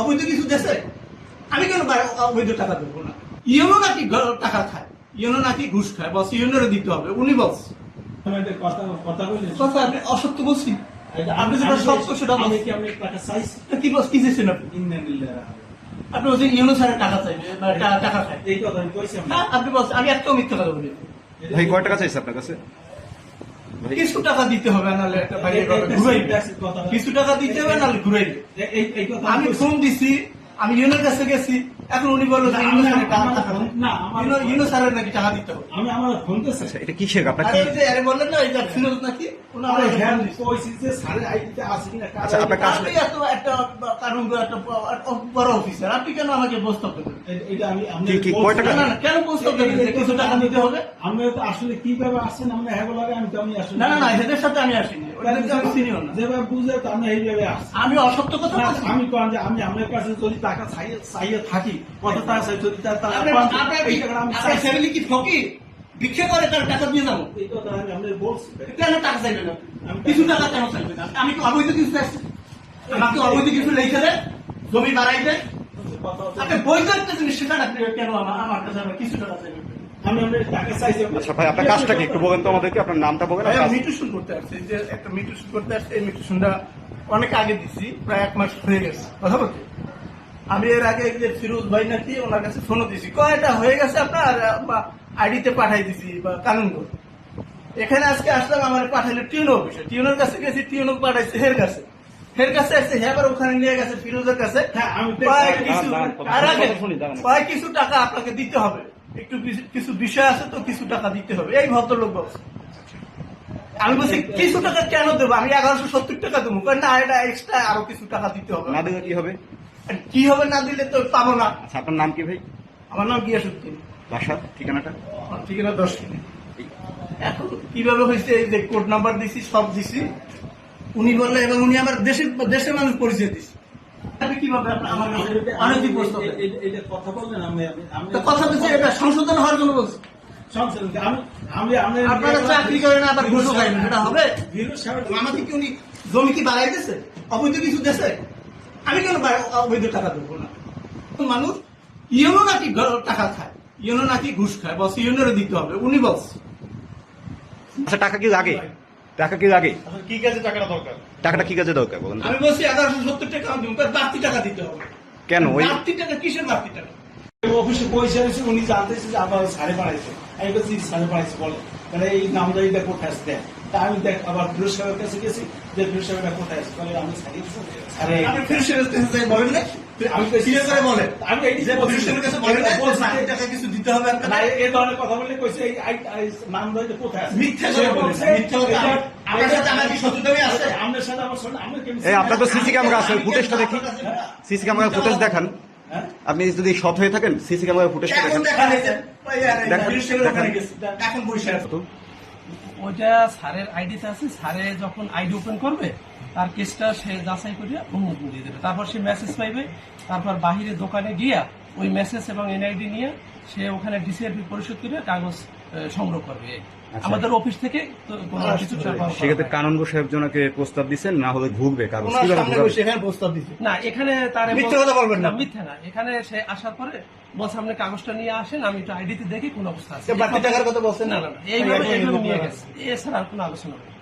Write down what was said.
অবৈধ কিছু দেশে? আমি কেন অবৈধ টাকা দেবো না? ইউনো নাকি টাকা খায়? ইউনো নাকি ঘুষ খায়? বস ইউনোরে দিতে হবে। উনি বস। কথা কথা বলি কথা আপনি অসত্য বলছি। আপনি যেটা সত্য সেটা আমি কি আপনি টাকা চাইছি? কি বস কি চেয়েছেন আপনি? আপনি বলছেন ইউনো স্যারের টাকা চাইবে বা টাকা খায়। এই কথা আমি কইছি না, আপনি বলছেন আমি একটাও মিথ্যা কথা বলি। ভাই কয় টাকা চাইছে আপনার কাছে? কিছু টাকা দিতে হবে নাহলে একটা বাইরে ঘুরাই কিছু টাকা দিতে হবে নাহলে ঘুরাই এই- এই এই কথা আমি ফোন দিছি আমি ইউনোর কাছে গেছি এখন উনি বলল যে ইউনো স্যারের টাকা। না, ইউনো- স্যারের নাকি টাকা দিতে হবে? আমি আমার ফোন দিয়েছি। আচ্ছা এটা কিসের আপনার কি যে আরে বললেন না এটা ফিরোজ নাকি? আমি হ্যাঁ কইছি যে সাড়ে আইতে আসি কিনা আচ্ছা, আপনার কাছে- এত একটা কারণ একটা বড় অফিসার আপনি কেন আমাকে প্রস্তাব দেবেন? এটা আমি? না, না, না, কেন প্রস্তাব দেবেন? কিছু টাকা দিতে হবে? আমি আসলে কীভাবে আসছেন? আমরা আমি তো আমি আসলে না না না এদের সাথে আমি আসিনি। আমি চিনিও না। যেভাবে বুঝে তো আমি এইভাবে আসছি। আমি অসত্য কথা আমি কন যে আমি আপনার কাছে যদি টাকা চাইয়ে থাকি কত টাকা চাই যদি তার টাকা আপনার- কি-। ফ্যামিলি ফকির? ভিক্ষে করে তার টাকা দিয়ে যাব। আমি বলছি। কেন টাকা চাইবে না? কিছু টাকা কেন চাইবে না? আমি অবৈধ কিছু চাইছি। আমাকে অবৈধ কিছু লিখে দেন জমি বাড়াই হচ্ছে- আপনি বৈধ একটা জিনিস সেটা না আপনি কেন আমার আমার কাছে আবার কিছু টাকা চাইবেন আমি আপনার টাকা আচ্ছা ভাই আপনার কাজটা কি? একটু বলেন তো আমাদেরকে আপনার নামটা বলেন মিউটেশন করতে আসছে যে একটা মিউটেশন করতে আসছে এই মিউটেশনটা অনেক আগে দিছি প্রায় এক মাস হয়ে গেছে। কথা বলতে আমি এর আগে যে ফিরোজ ভাই নাকি ওনার কাছে ফোনও দিছি কয়টা হয়ে গেছে আপনার আইডিতে পাঠাই দিছি বা কানুনগর এখানে আজকে আসলাম আমার পাঠাইলো টিউনো অফিসে। টিউনোর কাছে গেছি টিউনো পাঠাইছে হের কাছে। হের কাছে আসছে হ্যাঁ আবার ওখানে নিয়ে গেছে ফিরোজের কাছে। আমি তো- কয় দাঁড়ান, কিছু দাঁড়ান, কথা- আর আগে কথা শুনি, দাঁড়ান। কয় কিছু টাকা আপনাকে দিতে হবে। একটু কিছু- কিছু বিষয় আছে তো কিছু টাকা দিতে হবে। এই ভদ্রলোক বলছে। আমি বলছি কিছু টাকা কেন দেবো? আমি এগারোশো সত্তর টাকা দেবো। না এটা এক্সট্রা আরও কিছু টাকা দিতে হবে। না দিলে কি হবে? কি হবে না দিলে তো পাবো না। আচ্ছা আপনার নাম কি ভাই? আমার নাম গিয়াসুদ্দিন। বাসা ঠিকানাটা? ঠিকানা দশ এখন কীভাবে হয়েছে এই যে কোড নাম্বার দিছি সব দিছি। উনি বললেন এবং উনি আমার দেশের দেশের মানুষ পরিচয় সংশোধন হওয়ার জন্য বলছি। আপনারা চাকরি করেন আবার ঘুষও খাই না সেটা হবে? আমাকে কি উনি জমি কি বাড়াই দিছে অবৈধ কিছু দেশে আমি কেন অবৈধ টাকা দেবো না? মানুষ ইউনো নাকি টাকা খায় ইউনো নাকি ঘুষ খায় বস ইউনোরে দিতে হবে উনি বস। আচ্ছা টাকা কি লাগে? টাকা কি লাগে? কি কাজে টাকাটা দরকার? টাকাটা কি কাজে দরকার বলেন? আমি বলছি এগারোশো সত্তর টাকা আমি দিব বাড়তি টাকা দিতে হবে। কেন? ওই বাড়তি টাকা কিসের বাড়তি টাকা? অফিসে পয়সা এসে উনি জানতেছে যে আবার সাড়ে বাড়াইছে। আমি বলছি সাড়ে বাড়াইছে বলে মানে এই নামদারিটা কোথায় আসছে তা আমি দেখ আবার ফিরোজ সাহেবের কাছে গেছি যে ফিরোজ সাহেবটা কোথায় বলে আমি সাড়ে সাড়ে আপনি ফের সেরের কাছে বলেন না আমি সিরিয়াস করে বলেন আমি এই যে প্রফেশনের কাছে বলেন না যে বাড়তি টাকা কিছু দিতে হবে না এই ধরনের কথা বললে কইছে এই আই- আই- কোথায় আছে মিথ্যা করে বলেছে মিথ্যা করে এটা- আপনার সাথে আমার কি শত্রুতামি আছে আপনার সাথে আমার সাথে আমি কেমন এই আপনার তো সিসি ক্যামেরা আছে ফুটেজটা দেখি সিসি ক্যামেরা ফুটেজ দেখান হ্যাঁ? আপনি যদি সৎ হয়ে থাকেন সিসি ক্যামেরা ফুটেজটা এখন দেখান। এখন বসে আছে ওইটা স্যারের আইডিতে আছে সারে যখন আইডি ওপেন করবে, তার কেসটা সে যাচাই করিয়া অনুমোদন দিয়ে দেবে। তারপর সে মেসেজ পাইবে, তারপর বাহিরে দোকানে গিয়া ওই মেসেজ এবং এনআইডি নিয়ে সে ওখানে ডিসিআরপি পরিশোধ করে কাগজ সংগ্রহ করবে। আচ্ছা। আমাদের অফিস থেকে তো কোনো কিছু চাপ করা সেক্ষেত্রে কানন্দ সাহেব জনকে প্রস্তাব দিচ্ছেন না হলে ঘুরবে কাগজ? বসে এখানে প্রস্তাব দিছে। না এখানে তার মিথ্যে কথা বলবেন না। মিথ্যা না। এখানে সে আসার পরে বস আপনি কাগজটা নিয়ে আসেন আমি একটু আইডিতে দেখি কোন অবস্থা আছে। বাকি টাকার কথা বলছেন? না এইভাবে নিয়ে গেছে। এছাড়া আর কোনো আলোচনা নেই